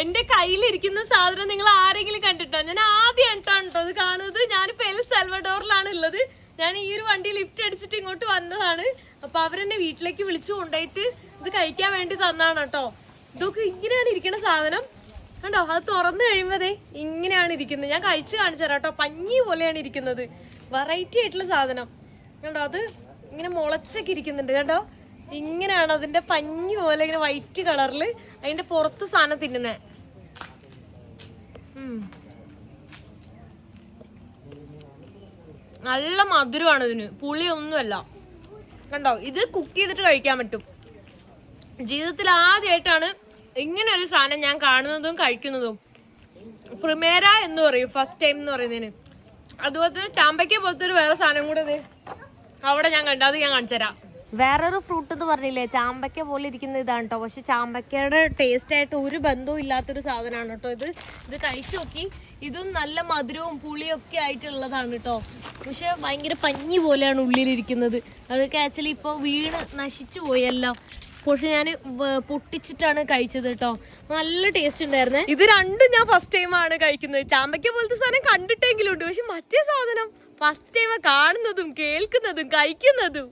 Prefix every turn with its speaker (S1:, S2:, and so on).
S1: എന്റെ കയ്യിലിരിക്കുന്ന സാധനം നിങ്ങൾ ആരെങ്കിലും കണ്ടിട്ടോ? ഞാൻ ആദ്യമായിട്ടാണ് കേട്ടോ അത് കാണുന്നത്. ഞാനിപ്പോ എൽ സൽവഡോറിലാണ് ഉള്ളത്. ഞാൻ ഈ ഒരു വണ്ടി ലിഫ്റ്റ് അടിച്ചിട്ട് ഇങ്ങോട്ട് വന്നതാണ്. അപ്പൊ അവരെന്നെ വീട്ടിലേക്ക് വിളിച്ചു കൊണ്ടായിട്ട് ഇത് കഴിക്കാൻ വേണ്ടി തന്നാണ് കേട്ടോ ഇതൊക്കെ ഇങ്ങനെയാണ് ഇരിക്കുന്ന സാധനം. കണ്ടോ? അത് തുറന്നു കഴിയുമ്പോതേ ഇങ്ങനെയാണ് ഇരിക്കുന്നത്. ഞാൻ കഴിച്ചു കാണിച്ചു തരാം കേട്ടോ. പഞ്ഞി പോലെയാണ് ഇരിക്കുന്നത്. വെറൈറ്റി ആയിട്ടുള്ള സാധനം. കണ്ടോ? അത് ഇങ്ങനെ മുളച്ചൊക്കെ ഇരിക്കുന്നുണ്ട്. കണ്ടോ? ഇങ്ങനെയാണ് അതിന്റെ പഞ്ഞി പോലെ ഇങ്ങനെ വൈറ്റ് കളറിൽ അതിന്റെ പുറത്ത് സാധനം തിന്നുന്നേ. നല്ല മധുരമാണ് ഇതിന്. പുളി ഒന്നുമല്ല കണ്ടോ? ഇത് കുക്ക് ചെയ്തിട്ട് കഴിക്കാൻ പറ്റും. ജീവിതത്തിൽ ആദ്യമായിട്ടാണ് ഇങ്ങനെ ഒരു സാധനം ഞാൻ കാണുന്നതും കഴിക്കുന്നതും. പ്രിമേര എന്ന് പറയും ഫസ്റ്റ് ടൈം എന്ന് പറയുന്നതിന്. അതുപോലെ തന്നെ ചാമ്പയ്ക്ക പോലത്തെ ഒരു വേറെ സാധനം കൂടെ അവിടെ ഞാൻ കണ്ടു. അത് ഞാൻ കാണിച്ചു തരാം വേറൊരു ഫ്രൂട്ട് എന്ന് പറഞ്ഞില്ലേ? ചാമ്പയ്ക്ക പോലെ ഇരിക്കുന്ന ഇതാണ് കേട്ടോ പക്ഷെ ചാമ്പയ്ക്കയുടെ ടേസ്റ്റ് ആയിട്ട് ഒരു ബന്ധവും ഇല്ലാത്തൊരു സാധനമാണ് കേട്ടോ ഇത്. ഇത് കഴിച്ചു നോക്കി. ഇതും നല്ല മധുരവും പുളിയും ഒക്കെ ആയിട്ടുള്ളതാണ് കേട്ടോ പക്ഷെ ഭയങ്കര പഞ്ഞി പോലെയാണ് ഉള്ളിലിരിക്കുന്നത്. അതൊക്കെ ആക്ച്വലി ഇപ്പോൾ വീണ് നശിച്ചു പോയല്ലോ. പക്ഷെ ഞാൻ പൊട്ടിച്ചിട്ടാണ് കഴിച്ചത് കേട്ടോ നല്ല ടേസ്റ്റ് ഉണ്ടായിരുന്നേ. ഇത് രണ്ടും ഞാൻ ഫസ്റ്റ് ടൈം ആണ് കഴിക്കുന്നത്. ചാമ്പയ്ക്ക പോലത്തെ സാധനം കണ്ടിട്ടെങ്കിലും ഉണ്ട്. പക്ഷെ മറ്റേ സാധനം ഫസ്റ്റ് ടൈം കാണുന്നതും കേൾക്കുന്നതും കഴിക്കുന്നതും.